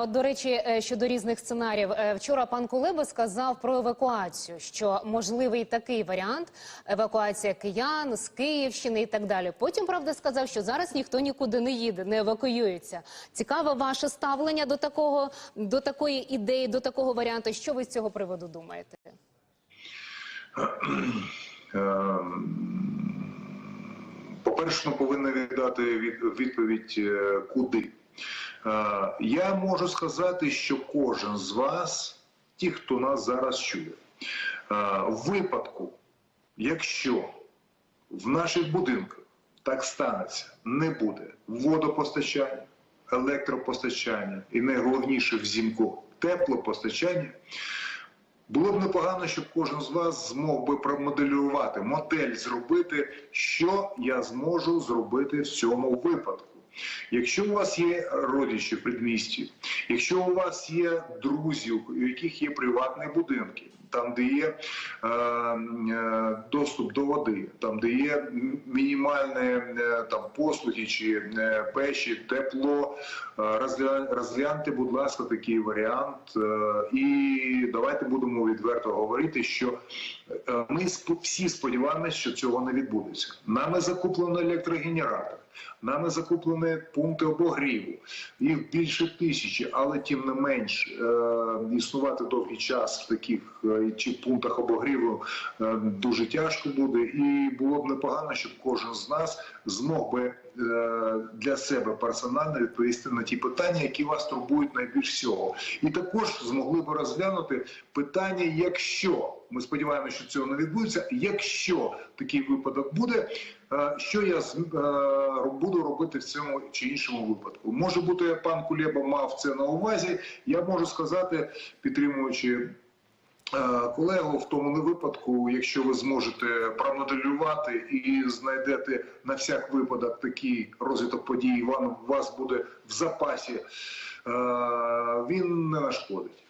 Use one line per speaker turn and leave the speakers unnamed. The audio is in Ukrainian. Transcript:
От, до речі, е, щодо різних сценаріїв, Е, вчора пан Кулеба сказав про евакуацію, що можливий такий варіант евакуація киян з Київщини і так далі. Потім правда сказав, що зараз ніхто нікуди не їде, не евакуюється. Цікаве ваше ставлення до такого до такої ідеї, до такого варіанту. Що ви з цього приводу думаєте?
Ем, По-перше, ми повинні віддати від- відповідь, е, куди. Е, Я можу сказати, що кожен з вас, ті, хто нас зараз чує, е, в випадку, якщо в наших будинках так станеться, не буде водопостачання, електропостачання і найголовніше взимку теплопостачання, було б непогано, щоб кожен з вас змог би промоделювати, модель зробити, що я зможу зробити в цьому випадку. Якщо у вас є родичі в предмісті, якщо у вас є друзі, у яких є приватні будинки, там, де є е, е, доступ до води, там, де є мінімальні е, там послуги чи печі, тепло, розгля- розгляньте, будь ласка, такий варіант. і давайте будемо відверто говорити, що ми всі сподіваємося, що цього не відбудеться. Нами закуплено електрогенератор. Нами закуплені пункти обогріву, їх більше тисячі, але тим не менш існувати довгий час в таких е, чи пунктах обогріву е, дуже тяжко буде, і було б непогано, щоб кожен з нас змог би е, для себе персонально відповісти на ті питання, які вас турбують найбільш всього, і також змогли б розглянути питання, якщо ми сподіваємося, що цього не відбудеться, якщо такий випадок буде. Що я буду робити в цьому чи іншому випадку? Може бути, пан Кулеба мав це на увазі. Я можу сказати, підтримуючи е, колегу в тому не випадку, якщо ви зможете промоделювати і знайдете на всяк випадок такий розвиток подій, вам у вас буде в запасі, е, він не нашкодить.